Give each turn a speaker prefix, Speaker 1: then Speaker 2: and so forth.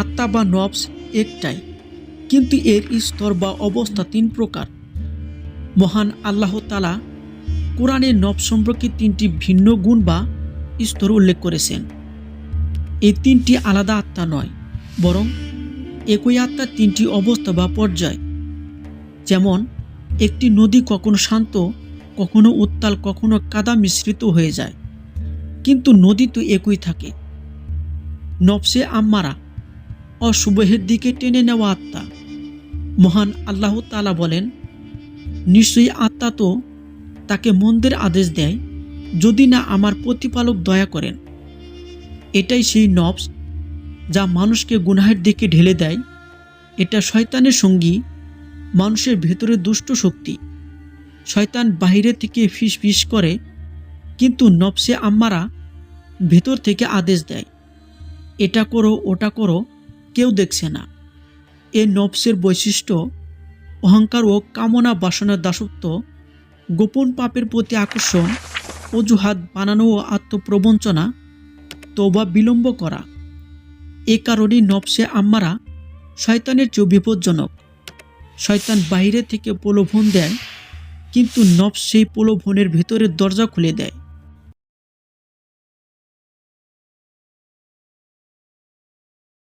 Speaker 1: আত্মা বা নবস একটাই, কিন্তু এর স্তর বা অবস্থা তিন প্রকার। মহান আল্লাহ তালা কোরআনে নব সম্পর্কে তিনটি ভিন্ন গুণ বা স্তর উল্লেখ করেছেন। এই তিনটি আলাদা আত্মা নয়, বরং একই আত্মার তিনটি অবস্থা বা পর্যায়। যেমন, একটি নদী কখনো শান্ত, কখনো উত্তাল, কখনো কাদা মিশ্রিত হয়ে যায়, কিন্তু নদী তো একই থাকে। নবসে আম্মারা অশুভের দিকে টেনে নেওয়া আত্মা। মহান আল্লাহ তালা বলেন, নিশ্চয়ই আত্মা তো তাকে মন্দের আদেশ দেয়, যদি না আমার প্রতিপালক দয়া করেন। এটাই সেই নবস যা মানুষকে গুনাহের দিকে ঢেলে দেয়। এটা শয়তানের সঙ্গী, মানুষের ভেতরে দুষ্ট শক্তি। শয়তান বাইরে থেকে ফিস ফিস করে, কিন্তু নবসে আম্মারা ভেতর থেকে আদেশ দেয়, এটা করো, ওটা করো কেউ দেখছে না। এ নবসের বৈশিষ্ট্য, অহংকার ও কামনা বাসনার দাসত্ব, গোপন পাপের প্রতি আকর্ষণ, অজুহাত বানানো ও আত্মপ্রবঞ্চনা তোবা বিলম্ব করা। এ কারণেই নবসে আম্মারা শয়তানের চেয়েও বিপজ্জনক। শয়তান বাইরে থেকে প্রলোভন দেয়, কিন্তু নবস সেই প্রলোভনের ভেতরের দরজা খুলে দেয়।